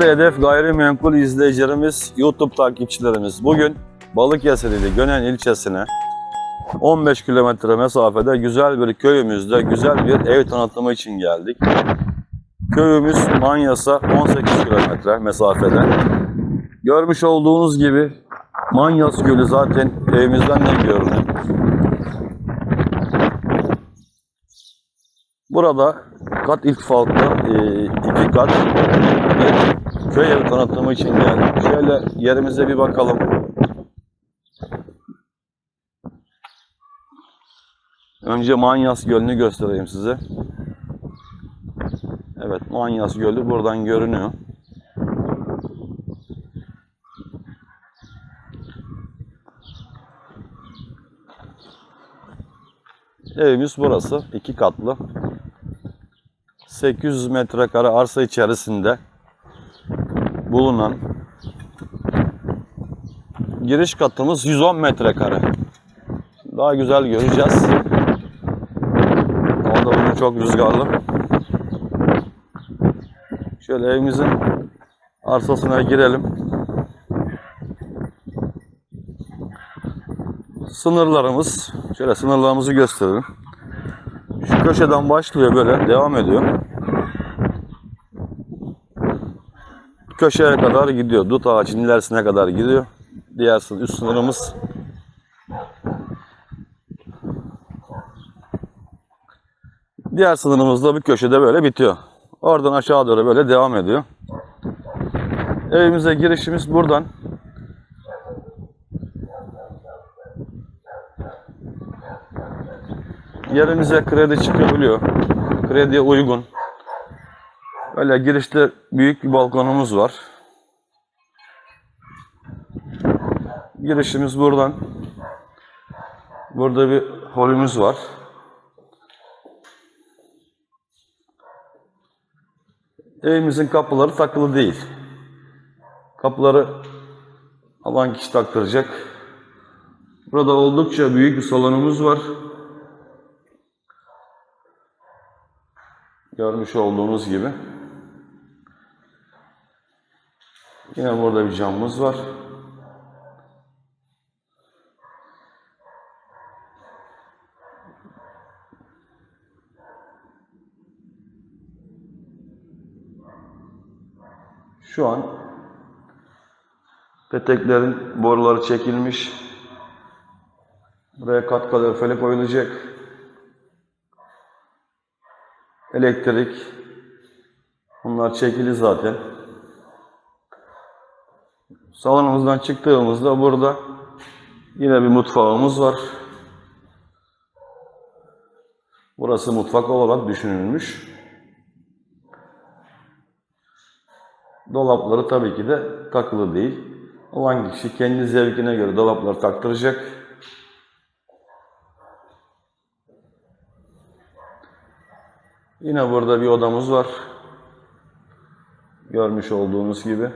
Değerli Hedef Gayrimenkul izleyicilerimiz, YouTube takipçilerimiz. Bugün Balıkesirli Gönen ilçesine 15 kilometre mesafede güzel bir köyümüzde güzel bir ev tanıtımı için geldik. Köyümüz Manyas'a 18 kilometre mesafede. Görmüş olduğunuz gibi Manyas Gölü zaten evimizden de görünüyor. Burada kat irtifalı e, iki kat köy evi tanıtımı için geldik. Şöyle yerimize bir bakalım. Önce Manyas Gölü'nü göstereyim size. Evet Manyas Gölü buradan görünüyor. Evimiz burası. iki katlı. 800 metrekare arsa içerisinde bulunan giriş katımız 110 metrekare. Daha güzel göreceğiz. Orada bugün çok rüzgarlı. Şöyle evimizin arsasına girelim. Sınırlarımız, şöyle sınırlarımızı gösterelim. Şu köşeden başlıyor böyle, devam ediyor. Köşeye kadar gidiyor. Dut ağacının ilerisine kadar gidiyor. Diğer üst sınırımız Diğer sınırımız da bir köşede böyle bitiyor. Oradan aşağı doğru böyle devam ediyor. Evimize girişimiz buradan. Yerimize kredi çıkabiliyor. Krediye uygun. Böyle girişte büyük bir balkonumuz var. Girişimiz buradan. Burada bir holümüz var. Evimizin kapıları takılı değil. Kapıları alan kişi taktıracak. Burada oldukça büyük bir salonumuz var. Görmüş olduğunuz gibi. Yine burada bir camımız var. Şu an peteklerin boruları çekilmiş. Buraya kat kaloriferi koyulacak. Elektrik. Bunlar çekili zaten. Salonumuzdan çıktığımızda burada yine bir mutfağımız var. Burası mutfak olarak düşünülmüş. Dolapları tabii ki de takılı değil. Olan kişi kendi zevkine göre dolapları taktıracak. Yine burada bir odamız var. Görmüş olduğunuz gibi.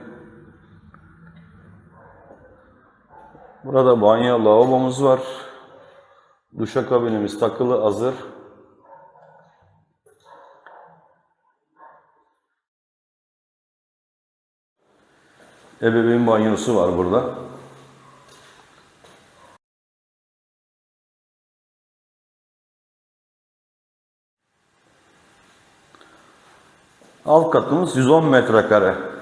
Burada banyo, lavabomuz var. Duşakabinimiz takılı, hazır. Ebeveyn banyosu var burada. Alt katımız 110 metrekare.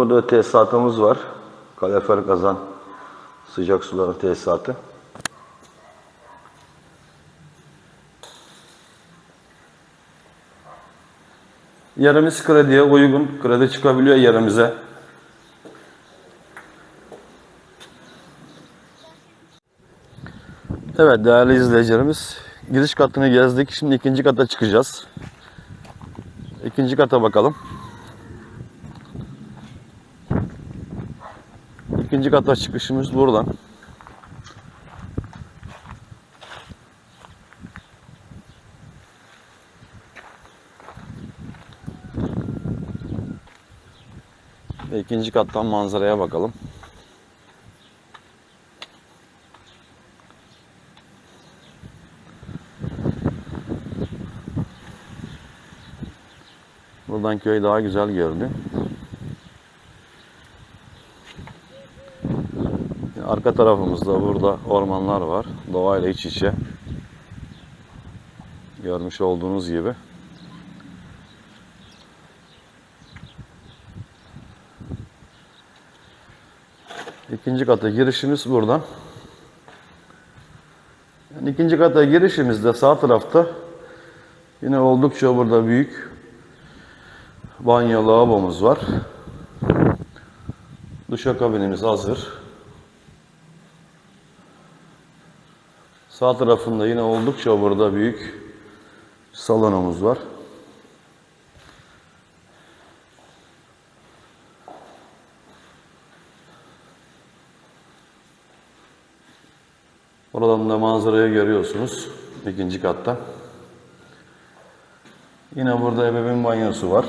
Burada tesisatımız var. Kalorifer kazan sıcak suların tesisatı. Yerimiz krediye uygun. Kredi çıkabiliyor yerimize. Evet değerli izleyicilerimiz. Giriş katını gezdik. Şimdi ikinci kata çıkacağız. İkinci kata bakalım. İkinci kata çıkışımız buradan. Ve ikinci kattan manzaraya bakalım. Buradan köy daha güzel görünüyor. Arka tarafımızda burada ormanlar var. Doğayla iç içe. Görmüş olduğunuz gibi. İkinci kata girişimiz buradan. Yani ikinci kata girişimizde sağ tarafta yine oldukça burada büyük banyo lavabomuz var. Duşakabinimiz hazır. Sağ tarafında yine oldukça burada büyük salonumuz var. Oradan da manzarayı görüyorsunuz ikinci katta. Yine burada ebeveyn banyosu var.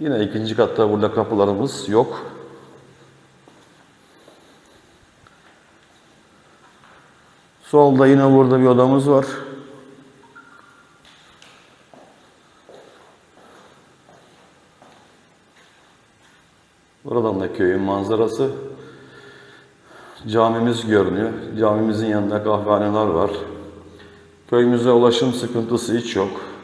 Yine ikinci katta burada kapılarımız yok. Solda yine burada bir odamız var. Buradan da köyün manzarası. Camimiz görünüyor. Camimizin yanında kahvehaneler var. Köyümüze ulaşım sıkıntısı hiç yok.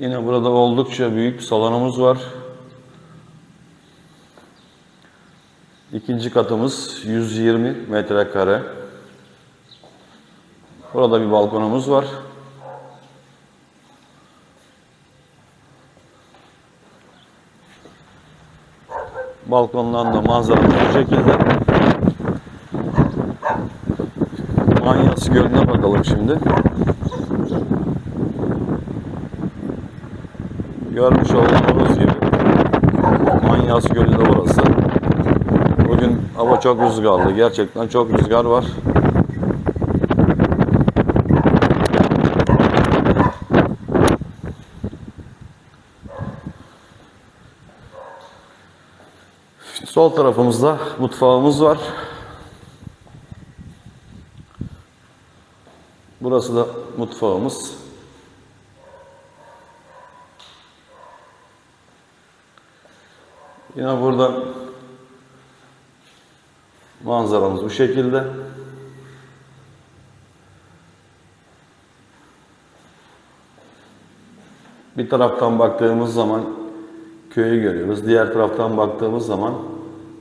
Yine burada oldukça büyük salonumuz var. İkinci katımız 120 metrekare. Burada bir balkonumuz var. Balkondan da manzara bu şekilde. Manyas Gölü'ne bakalım şimdi. Görmüş olduğunuz gibi Manyas Gölü de burası. Bugün hava çok rüzgarlı. Gerçekten çok rüzgar var. Sol tarafımızda mutfağımız var. Burası da mutfağımız. Yine burada manzaramız bu şekilde. Bir taraftan baktığımız zaman köyü görüyoruz. Diğer taraftan baktığımız zaman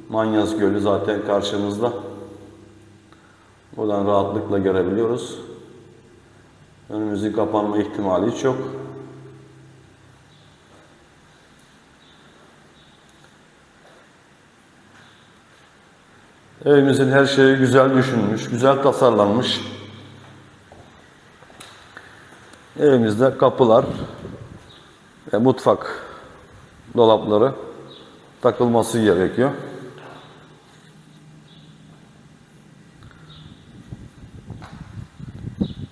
Manyas Gölü zaten karşımızda. Buradan rahatlıkla görebiliyoruz. Önümüzün kapanma ihtimali hiç yok. Evimizin her şeyi güzel düşünmüş, güzel tasarlanmış. Evimizde kapılar ve mutfak dolapları takılması gerekiyor.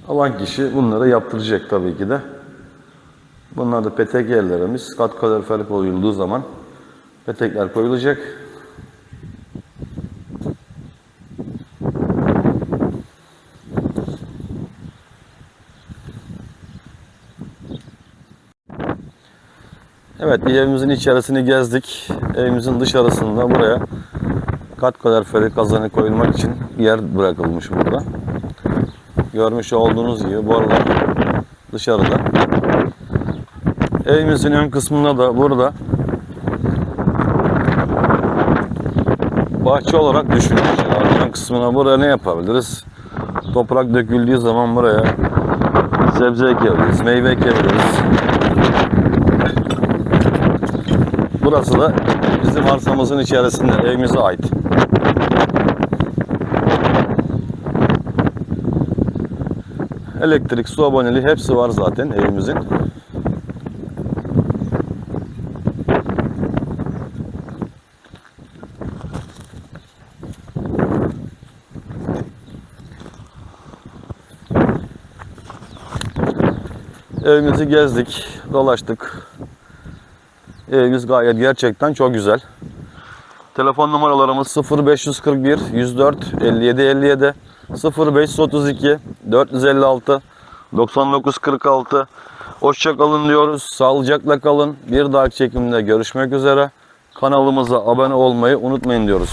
Alan kişi bunları yaptıracak tabii ki de. Bunlar da petek yerlerimiz. Kat kalorifer koyulduğu zaman petekler koyulacak. Evet, evimizin içerisini gezdik. Evimizin dışarısında buraya kat kaloriferi kazanı koyulmak için yer bırakılmış burada. Görmüş olduğunuz gibi borular dışarıda. Evimizin ön kısmında da burada bahçe olarak düşünmüş. Yani ön kısmına buraya ne yapabiliriz? Toprak döküldüğü zaman buraya sebze ekebiliriz, meyve ekebiliriz. Burası da bizim arsamızın içerisinde evimize ait. Elektrik, su aboneliği hepsi var zaten evimizin. Evimizi gezdik, dolaştık. Evimiz gayet gerçekten çok güzel. Telefon numaralarımız 0541 104 57 57 0532 456 9946 Hoşça kalın diyoruz. Sağlıcakla kalın. Bir dahaki çekimde görüşmek üzere. Kanalımıza abone olmayı unutmayın diyoruz.